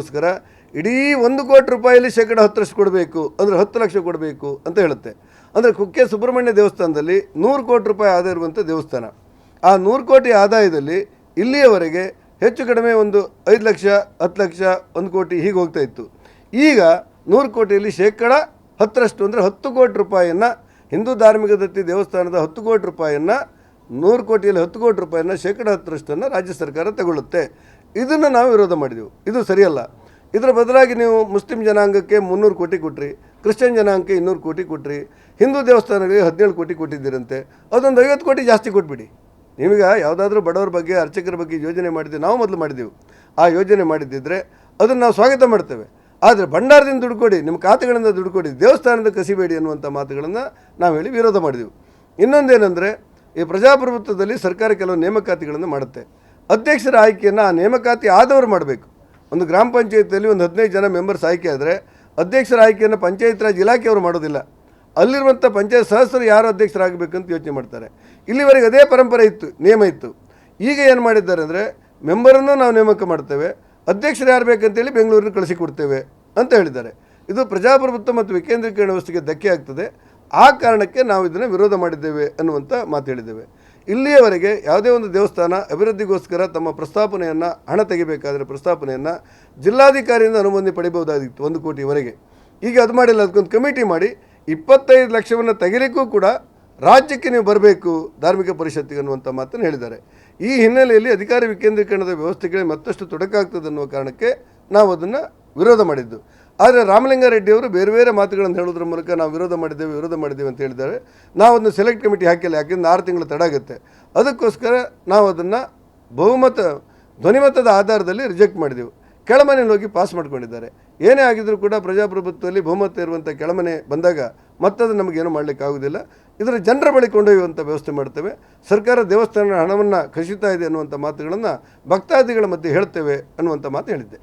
ಗೋಸ್ಕರ ಇಡೀ ಒಂದು ಕೋಟಿ ರೂಪಾಯಿಯಲ್ಲಿ ಶೇಕಡ ಹತ್ತರಷ್ಟು ಕೊಡಬೇಕು, ಅಂದರೆ ಹತ್ತು ಲಕ್ಷ ಕೊಡಬೇಕು ಅಂತ ಹೇಳುತ್ತೆ. ಅಂದರೆ ಕುಕ್ಕೆ ಸುಬ್ರಹ್ಮಣ್ಯ ದೇವಸ್ಥಾನದಲ್ಲಿ ನೂರು ಕೋಟಿ ರೂಪಾಯಿ ಆದಾಯ ಇರುವಂಥ ದೇವಸ್ಥಾನ. ಆ ನೂರು ಕೋಟಿ ಆದಾಯದಲ್ಲಿ ಇಲ್ಲಿಯವರೆಗೆ ಹೆಚ್ಚು ಕಡಿಮೆ ಒಂದು ಐದು ಲಕ್ಷ, ಹತ್ತು ಲಕ್ಷ, ಒಂದು ಕೋಟಿ ಹೀಗೆ ಹೋಗ್ತಾ ಇತ್ತು. ಈಗ ನೂರು ಕೋಟಿಯಲ್ಲಿ ಶೇಕಡ ಹತ್ತರಷ್ಟು, ಅಂದರೆ ಹತ್ತು ಕೋಟಿ ರೂಪಾಯಿಯನ್ನು ಹಿಂದೂ ಧಾರ್ಮಿಕ ದತ್ತಿ ದೇವಸ್ಥಾನದ ಹತ್ತು ಕೋಟಿ ರೂಪಾಯಿಯನ್ನು, ನೂರು ಕೋಟಿಯಲ್ಲಿ ಹತ್ತು ಕೋಟಿ ರೂಪಾಯಿಯನ್ನು ಶೇಕಡ ಹತ್ತರಷ್ಟನ್ನು ರಾಜ್ಯ ಸರ್ಕಾರ ತಗೊಳ್ಳುತ್ತೆ. ಇದನ್ನು ನಾವು ವಿರೋಧ ಮಾಡಿದೆವು. ಇದು ಸರಿಯಲ್ಲ. ಇದರ ಬದಲಾಗಿ ನೀವು ಮುಸ್ಲಿಂ ಜನಾಂಗಕ್ಕೆ ಮುನ್ನೂರು ಕೋಟಿ ಕೊಟ್ರಿ, ಕ್ರಿಶ್ಚಿಯನ್ ಜನಾಂಗಕ್ಕೆ ಇನ್ನೂರು ಕೋಟಿ ಕೊಟ್ರಿ, ಹಿಂದೂ ದೇವಸ್ಥಾನಗಳಿಗೆ ಹದಿನೇಳು ಕೋಟಿ ಕೊಟ್ಟಿದ್ದೀರಂತೆ, ಅದೊಂದು ಐವತ್ತು ಕೋಟಿ ಜಾಸ್ತಿ ಕೊಟ್ಬಿಡಿ. ನಿಮಗೆ ಯಾವುದಾದ್ರೂ ಬಡವರ ಬಗ್ಗೆ, ಅರ್ಚಕರ ಬಗ್ಗೆ ಯೋಜನೆ ಮಾಡಿದ್ದೀವಿ ನಾವು ಮೊದಲು ಮಾಡಿದ್ದೆವು ಆ ಯೋಜನೆ ಮಾಡಿದ್ದಿದ್ರೆ ಅದನ್ನು ನಾವು ಸ್ವಾಗತ ಮಾಡ್ತೇವೆ. ಆದರೆ ಭಂಡಾರದಿಂದ ದುಡ್ಡು ಕೊಡಿ, ನಿಮ್ಮ ಖಾತೆಗಳಿಂದ ದುಡ್ಡು ಕೊಡಿ, ದೇವಸ್ಥಾನದ ಕಸಿಬೇಡಿ ಅನ್ನುವಂಥ ಮಾತುಗಳನ್ನು ನಾವು ಹೇಳಿ ವಿರೋಧ ಮಾಡಿದೆವು. ಇನ್ನೊಂದೇನೆಂದರೆ, ಈ ಪ್ರಜಾಪ್ರಭುತ್ವದಲ್ಲಿ ಸರ್ಕಾರ ಕೆಲವು ನೇಮಕಾತಿಗಳನ್ನು ಮಾಡುತ್ತೆ. ಅಧ್ಯಕ್ಷರ ಆಯ್ಕೆಯನ್ನು ನೇಮಕಾತಿ ಆದವರು ಮಾಡಬೇಕು. ಒಂದು ಗ್ರಾಮ ಪಂಚಾಯತಿಯಲ್ಲಿ ಒಂದು ಹದಿನೈದು ಜನ ಮೆಂಬರ್ಸ್ ಆಯ್ಕೆ ಆದರೆ ಅಧ್ಯಕ್ಷರ ಆಯ್ಕೆಯನ್ನು ಪಂಚಾಯತ್ ರಾಜ್ ಇಲಾಖೆಯವರು ಮಾಡೋದಿಲ್ಲ. ಅಲ್ಲಿರುವಂಥ ಪಂಚಾಯತ್ ಸದಸ್ಯರು ಯಾರು ಅಧ್ಯಕ್ಷರಾಗಬೇಕಂತ ಯೋಚನೆ ಮಾಡ್ತಾರೆ. ಇಲ್ಲಿವರೆಗೆ ಅದೇ ಪರಂಪರೆ ಇತ್ತು, ನಿಯಮ ಇತ್ತು. ಈಗ ಏನು ಮಾಡಿದ್ದಾರೆ ಅಂದರೆ ಮೆಂಬರನ್ನು ನಾವು ನೇಮಕ ಮಾಡ್ತೇವೆ, ಅಧ್ಯಕ್ಷರು ಯಾರು ಬೇಕಂತೇಳಿ ಬೆಂಗಳೂರಿನ ಕಳಿಸಿಕೊಡ್ತೇವೆ ಅಂತ ಹೇಳಿದ್ದಾರೆ. ಇದು ಪ್ರಜಾಪ್ರಭುತ್ವ ಮತ್ತು ವಿಕೇಂದ್ರೀಕರಣ ವ್ಯವಸ್ಥೆಗೆ ಧಕ್ಕೆ ಆಗ್ತದೆ. ಆ ಕಾರಣಕ್ಕೆ ನಾವು ಇದನ್ನು ವಿರೋಧ ಮಾಡಿದ್ದೇವೆ ಅನ್ನುವಂಥ ಮಾತು ಹೇಳಿದ್ದೇವೆ. ಇಲ್ಲಿಯವರೆಗೆ ಯಾವುದೇ ಒಂದು ದೇವಸ್ಥಾನ ಅಭಿವೃದ್ಧಿಗೋಸ್ಕರ ತಮ್ಮ ಪ್ರಸ್ತಾಪನೆಯನ್ನು, ಹಣ ತೆಗಿಬೇಕಾದರೆ ಪ್ರಸ್ತಾಪನೆಯನ್ನು ಜಿಲ್ಲಾಧಿಕಾರಿಯಿಂದ ಅನುಮೋದನೆ ಪಡಿಬಹುದಾಗಿತ್ತು ಒಂದು ಕೋಟಿವರೆಗೆ. ಈಗ ಅದು ಮಾಡಿಲ್ಲ, ಅದಕ್ಕೊಂದು ಕಮಿಟಿ ಮಾಡಿ ಇಪ್ಪತ್ತೈದು ಲಕ್ಷವನ್ನು ತೆಗಿಲಿಕ್ಕೂ ಕೂಡ ರಾಜ್ಯಕ್ಕೆ ನೀವು ಬರಬೇಕು ಧಾರ್ಮಿಕ ಪರಿಷತ್ತಿಗೆ ಅನ್ನುವಂಥ ಮಾತನ್ನು ಹೇಳಿದ್ದಾರೆ. ಈ ಹಿನ್ನೆಲೆಯಲ್ಲಿ ಅಧಿಕಾರ ವಿಕೇಂದ್ರೀಕರಣದ ವ್ಯವಸ್ಥೆಗಳಿಗೆ ಮತ್ತಷ್ಟು ತೊಡಕಾಗ್ತದೆ ಅನ್ನುವ ಕಾರಣಕ್ಕೆ ನಾವು ಅದನ್ನು ವಿರೋಧ ಮಾಡಿದ್ದು. ಆದರೆ ರಾಮಲಿಂಗಾರೆಡ್ಡಿಯವರು ಬೇರೆ ಬೇರೆ ಮಾತುಗಳನ್ನು ಹೇಳೋದ್ರ ಮೂಲಕ ನಾವು ವಿರೋಧ ಮಾಡಿದ್ದೇವೆ ವಿರೋಧ ಮಾಡಿದ್ದೇವೆ ಅಂತ ಹೇಳಿದ್ದಾರೆ. ನಾವು ಅದನ್ನು ಸೆಲೆಕ್ಟ್ ಕಮಿಟಿ ಹಾಕಿಲ್ಲ, ಯಾಕೆಂದ್ರೆ ಆರು ತಿಂಗಳು ತಡ ಆಗುತ್ತೆ. ಅದಕ್ಕೋಸ್ಕರ ನಾವು ಅದನ್ನು ಬಹುಮತ ಧ್ವನಿಮತದ ಆಧಾರದಲ್ಲಿ ರಿಜೆಕ್ಟ್ ಮಾಡಿದೆವು. ಕೆಳಮನೆಯಲ್ಲಿ ಹೋಗಿ ಪಾಸ್ ಮಾಡ್ಕೊಂಡಿದ್ದಾರೆ. ಏನೇ ಆಗಿದ್ರೂ ಕೂಡ ಪ್ರಜಾಪ್ರಭುತ್ವದಲ್ಲಿ ಬಹುಮತ ಇರುವಂಥ ಕೆಳಮನೆ ಬಂದಾಗ ಮತ್ತದು ನಮಗೇನು ಮಾಡ್ಲಿಕ್ಕೆ ಆಗೋದಿಲ್ಲ ಇದರ ಜನರ ಬಳಿ ಕೊಂಡೊಯ್ಯುವಂಥ ವ್ಯವಸ್ಥೆ ಮಾಡ್ತೇವೆ. ಸರ್ಕಾರ ದೇವಸ್ಥಾನ ಹಣವನ್ನು ಕಸಿತಾ ಇದೆ ಅನ್ನುವಂಥ ಮಾತುಗಳನ್ನು ಭಕ್ತಾದಿಗಳ ಮಧ್ಯೆ ಹೇಳ್ತೇವೆ ಅನ್ನುವಂಥ ಮಾತು ಹೇಳಿದ್ದೆ.